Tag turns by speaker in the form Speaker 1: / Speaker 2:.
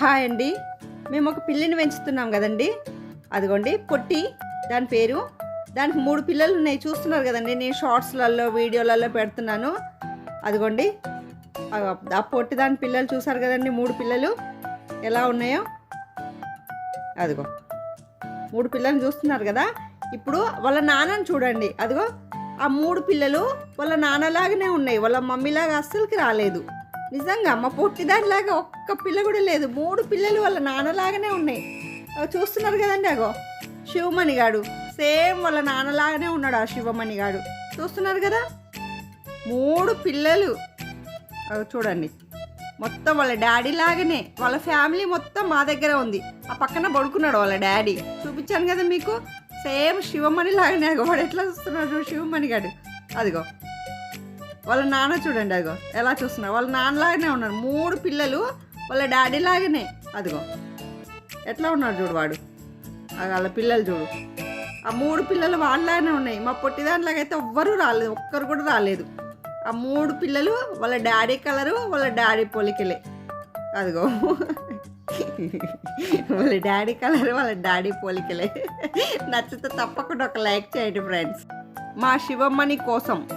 Speaker 1: Hi అండి. మేము ఒక పిల్లిని పెంచుతున్నాం కదండి. అదిగోండి పొట్టి దాని పేరు. దానికి మూడు పిల్లలు ఉన్నాయి చూస్తున్నారు కదండి. నేను షార్ట్స్లలో వీడియోలలో పెడుతున్నాను. అదిగోండి ఆ- పొట్టి దాని పిల్లలు చూసారు కదండి మూడు పిల్లలు. ఎలా ఉన్నాయో? అదిగో మూడు పిల్లలు చూస్తున్నారు కదా. ఇప్పుడు వాళ్ళ నాన్నని చూడండి. అదిగో ఆ మూడు పిల్లలు వాళ్ళ నాన్నలాగానే ఉన్నాయి. వాళ్ళ మమ్మీలాగా అస్సలకి రాలేదు. నిజంగా మా పొట్టిదానిలాగా ఒక్క పిల్ల కూడా లేదు. మూడు పిల్లలు వాళ్ళ నాన్నలాగానే ఉన్నాయి. చూస్తున్నారు కదండి అగో. శివమణి గాడు. సేమ్ వాళ్ళ నాన్నలాగానే ఉన్నాడు ఆ శివమణి గాడు. చూస్తున్నారు కదా? మూడు పిల్లలు. అవి చూడండి. మొత్తం వాళ్ళ డాడీ లాగానే. వాళ్ళ ఫ్యామిలీ మొత్తం మా దగ్గర ఉంది. ఆ పక్కన పడుకున్నాడు వాళ్ళ డాడీ. చూపించాను కదా మీకు? సేమ్ శివమణి లాగానే అగో. వాడు ఎట్లా చూస్తున్నాడు శివమణి గాడు. అదిగో. వాళ్ళ నాన్న చూడండి అదిగో ఎలా చూస్తున్నారు? వాళ్ళ నాన్నలాగానే ఉన్నారు. మూడు పిల్లలు వాళ్ళ డాడీ లాగానే. అదిగో. ఎట్లా ఉన్నాడు చూడు వాడు? వాళ్ళ పిల్లలు చూడు. ఆ మూడు పిల్లలు వాళ్ళలాగానే ఉన్నాయి. మా పొట్టిదానిలాగైతే ఎవ్వరూ రాలేదు. ఒక్కరు కూడా రాలేదు. ఆ మూడు పిల్లలు వాళ్ళ డాడీ కలరు వాళ్ళ డాడీ పొలికలే. అదిగో. వాళ్ళ డాడీ కలర్ వాళ్ళ డాడీ పోలికలే. నచ్చితే తప్పకుండా ఒక లైక్ చేయండి ఫ్రెండ్స్. మా శివమ్మని కోసం